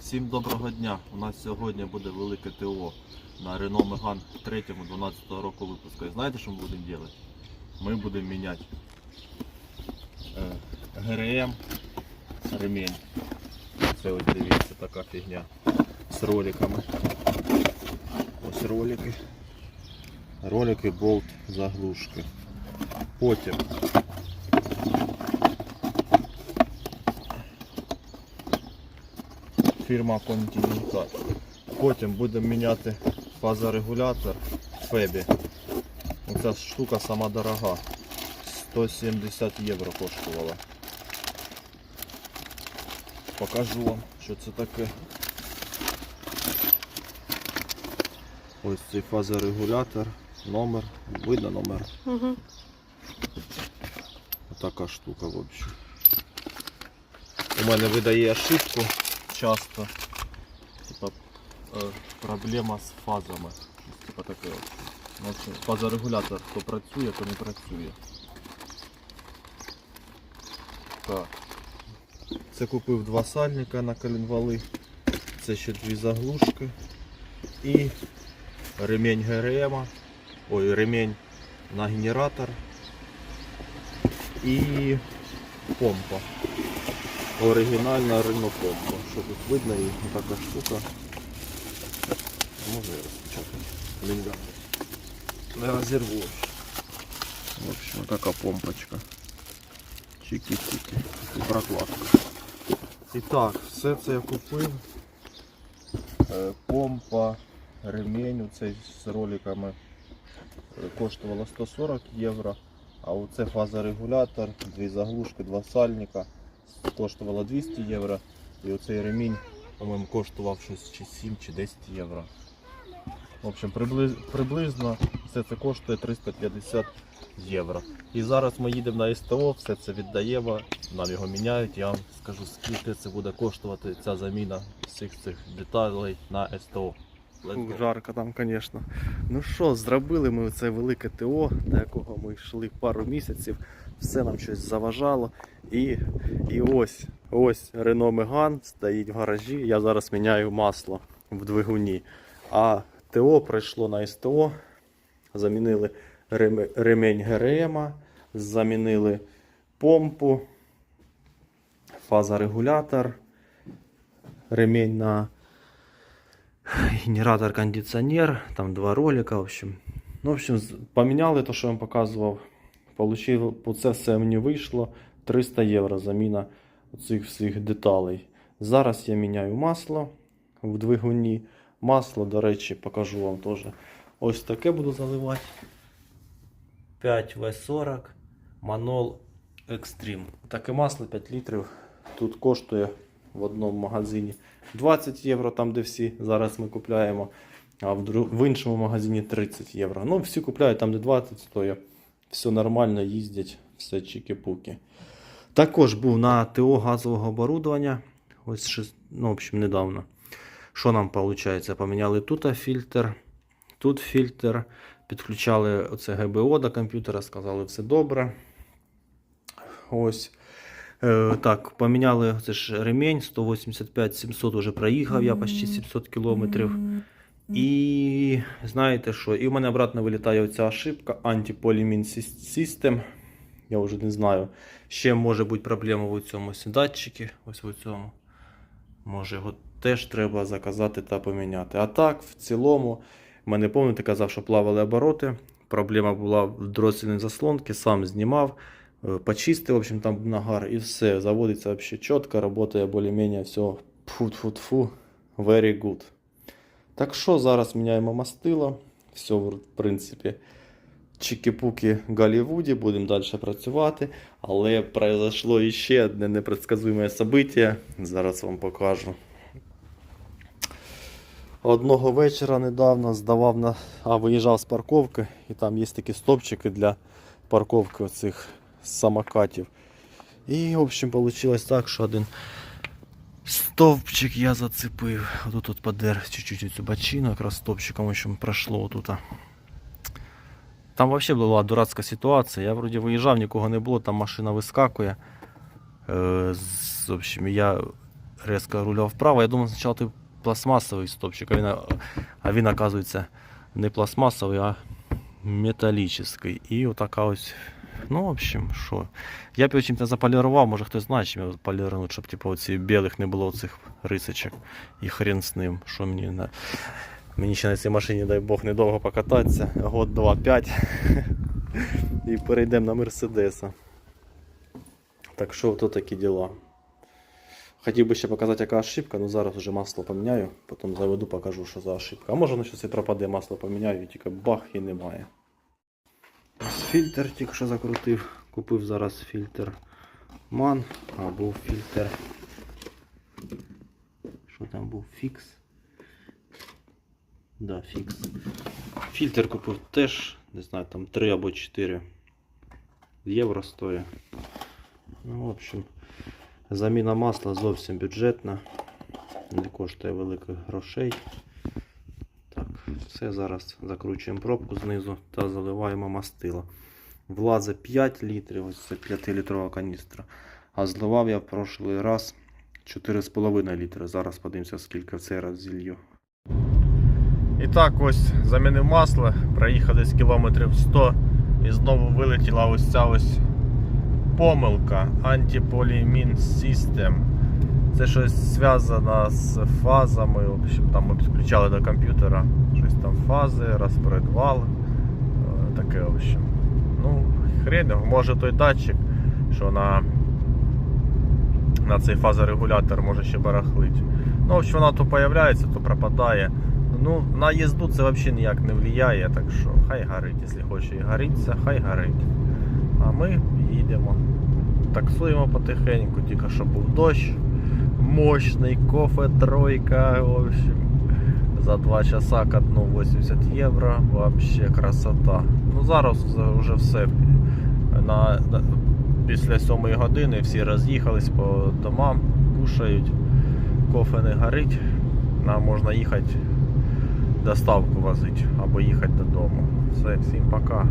Всім доброго дня! У нас сьогодні буде велике ТО на Renault Megane 3 12 року випуску. І знаєте, що ми будемо робити? Ми будемо міняти е, ГРМ ремінь. Це ось дивіться така фігня з роликами. Ось ролики. Ролики, болт, заглушки. Потім фірма Continental. Потім будемо міняти фазорегулятор Фебі. Оця штука сама дорога. 170 євро коштувала. Покажу вам, що це таке. Ось цей фазорегулятор, номер, видно номер. Угу. Така штука в общем. У мене видає ошибку часто. Типа е, проблема з фазами. Типа таке. от. Фазорегулятор то працює, то не працює. Так. Це купив два сальника на коленвали. Це ще дві заглушки. І ремень ГРМ. Ой, ремень на генератор і помпа. Оригінальна ринопомпа. Що тут видно і така штука. Може я розпочати. Лінга. Не розірву. В общем, така помпочка. Чики-чики. І прокладка. І так, все це я купив. Е, Помпа, ремень цей з роликами е, коштувала 140 євро. А оце фазорегулятор, дві заглушки, два сальника. Коштувало 200 євро. І оцей ремінь, по-моєму, коштував щось чи 7 чи 10 євро. В общем, приблизно, приблизно все це коштує 350 євро. І зараз ми їдемо на СТО, все це віддаємо, нам його міняють. Я вам скажу, скільки це буде коштувати ця заміна всіх цих деталей на СТО. Фу, жарко там, звісно. Ну що, зробили ми це велике ТО, до якого ми йшли пару місяців. Все нам щось заважало. І, і ось, ось Renault Megane стоїть в гаражі. Я зараз міняю масло в двигуні. А ТО пройшло на СТО. Замінили рем- ремень ГРМ, замінили помпу, фазорегулятор, ремень на генератор кондиционер, там два ролика, в общем. Ну, в общем, поміняли те, що я вам показував. Получив, по це все мені вийшло 300 євро заміна цих всіх деталей. Зараз я міняю масло в двигуні. Масло, до речі, покажу вам теж. Ось таке буду заливати. 5В40 Manol Extreme. Таке масло 5 літрів. Тут коштує в одному магазині 20 євро, там де всі зараз ми купляємо, а в, дру... в іншому магазині 30 євро. Ну, всі купляють там, де 20 стоїть. Все нормально, їздять, все чики-пуки. Також був на ТО газового оборудовання. Ось ну, в общем, недавно. Що нам виходить? Поміняли тут фільтр, тут фільтр. Підключали оце ГБО до комп'ютера, сказали, все добре. Ось. Е, так, поміняли це ж ремень 185-700 вже проїхав, я почти 700 кілометрів. І знаєте що? І в мене обратно вилітає оця ошибка Anti-Polymin System. Я вже не знаю. Ще може бути проблема в цьому ось. Ось в цьому. Може його теж треба заказати та поміняти. А так, в цілому, мене пам'ятаєте, казав, що плавали обороти. Проблема була в дроссельній заслонці, сам знімав. Е, Почистив, в общем, там нагар і все. Заводиться вообще чітко, працює більш-менш все. Фу-фу-фу. Very good. Так що зараз міняємо мастило. Все, в принципі, чики-пуки Голлівуді, будемо далі працювати. Але произошло іще одне непредсказуєме событие. Зараз вам покажу. Одного вечора недавно здавав на. А виїжджав з парковки, і там є такі стопчики для парковки оцих самокатів. І, в общем, вийшло так, що один стовпчик я зацепив. Отут от подер чуть-чуть цю бочину, якраз стовпчиком в общем, пройшло отут. Там вообще була дурацька ситуація. Я вроді виїжджав, нікого не було, там машина вискакує. З- в общем, я різко руля вправо. Я думав, спочатку ти пластмасовий стопчик, а він, а він, оказується, не пластмасовий, а металічний. І отака ось. Ну, в общем, що. Я б його чим-то заполірував, може хтось знає, чим його полірнути, щоб типу, оці білих не було цих рисочок. І хрен з ним, що мені на. Мені ще на цій машині, дай Бог, недовго покататися. Год, два, п'ять. І перейдемо на Мерседеса. Так що то такі діла. Хотів би ще показати, яка ошибка, але зараз вже масло поміняю, потім заведу, покажу, що за ошибка. А може воно щось і пропаде, масло поміняю, і тільки бах і немає. Фільтр тільки що закрутив. Купив зараз фільтр а був фільтр. Що там був? Фікс. Да, фікс. Фільтр купив теж, не знаю, там 3 або 4 євро стоїть. Ну, в общем, заміна масла зовсім бюджетна, не коштує великих грошей. Так, все зараз закручуємо пробку знизу та заливаємо мастило. Влазить 5 літрів, ось це 5-літрова каністра. А зливав я в прошлий раз 4,5 літри. Зараз подивимося, скільки в цей раз зілью. І так ось замінив масло, проїхав десь кілометрів 100 і знову вилетіла ось ця ось помилка Anti-Polyimine System. Це щось зв'язано з фазами. В там ми підключали до комп'ютера щось там фази, розпредвал. е, Таке, в общем. Ну, хрен, може той датчик, що на, на цей фазорегулятор може ще барахлить. Ну, в общем, вона то появляється, то пропадає. Ну, на їзду це взагалі ніяк не впливає, так що хай горить, якщо хоче і горіться, хай горить. А ми їдемо. Таксуємо потихеньку, тільки що був дощ. Мощний кофе тройка. В общем, за 2 часа катнув 80 євро. Вообще красота. Ну зараз вже все. На, після 7 години всі роз'їхались по домам, кушають, кофе не горить. Нам можна їхати доставку возити або їхати додому. Все, всім пока.